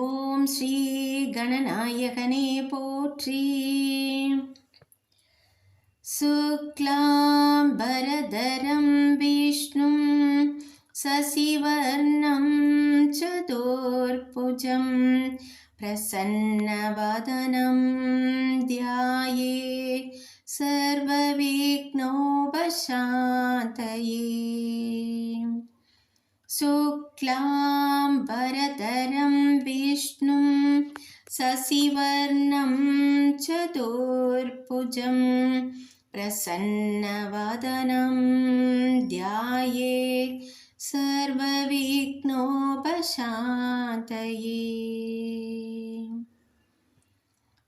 ஓம் ஸ்ரீ கணநாயகனே போற்றி शुक्लाम्बरधरं विष्णुं सशिवर्णं चतुर्भुजं प्रसन्नवदनं ध्याये सर्वविघ्नोपशान्तये शुक्लाम्बरधरं विष्णुं सशिवर्णं चतुर्भुजं प्रसन्नवदनं ध्याये सर्वविघ्नोपशान्तये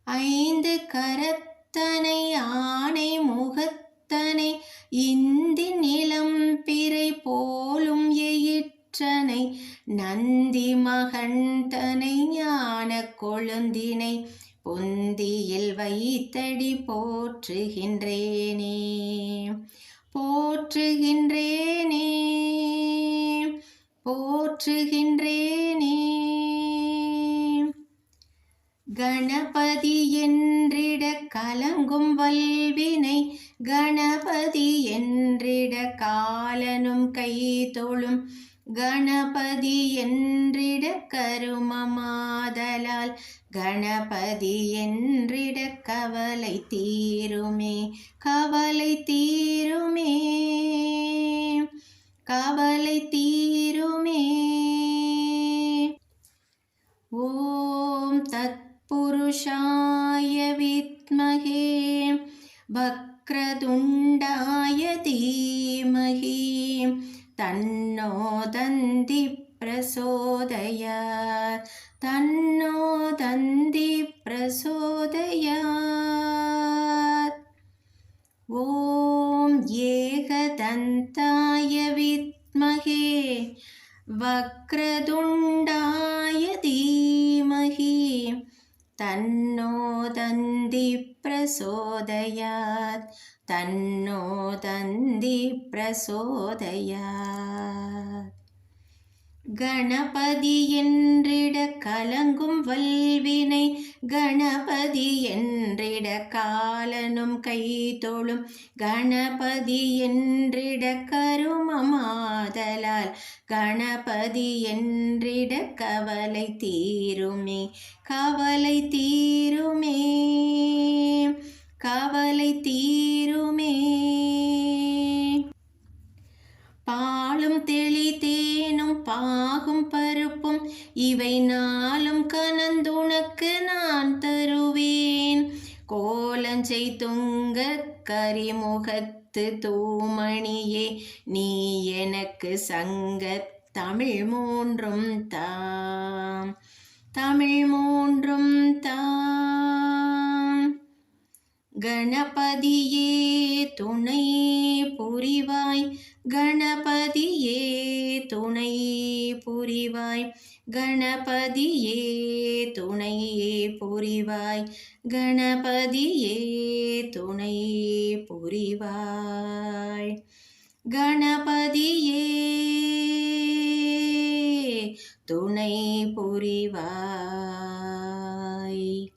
ஐந்து கரத்தனை நந்தி மகண்டனை ஞான கொழுந்தினை பொந்தியில் வைத்தடி போற்றுகின்றேனே. போற்றுகின்றேனே. போற்றுகின்றேனே. கணபதி என்றிட கலங்கும் வல்வினை கணபதி என்றிட காலனும் கை தொழும் கணபதி என்றிட கருமமாதலால் கணபதி என்றிட கவலை தீருமே கவலை தீருமே கவலை தீருமே. ஓம் தத்புருஷாய வித்மகே பக்ரதுண்டாய தீமகே. तन्नो दन्ति प्रचोदयात् तन्नो दन्ति प्रचोदयात् ॐ एकदन्ताय विद्महे वक्रतुण्डाय धीमहि तन्नो दन्ति प्रचोदयात् तन्नो दन्ति प्रचोदयात् கணபதி என்றிட கலங்கும் வல்வினை கணபதி என்றிட காலனும் கை தொழும் கணபதி என்றிட ஆதலால் கணபதி என்றிட கவலை தீருமே கவலை தீருமே கவலை தீருமே. பாலும் தெளித்தேனும் பாகும் பருப்பும் இவை நாளும் கனந்துனக்கு நான் த கோலஞ்சை துங்க கரிமுகத்து தூமணியே நீ எனக்கு சங்க தமிழ் மூன்றும் தாம் தமிழ் மூன்றும் கணபதியே துணை புரிவாய். கணபதியே துணை புரிவாய். கணபதியே துணை புரிவாய். கணபதியே துணை புரிவாய். கணபதியே துணை புரிவாய்.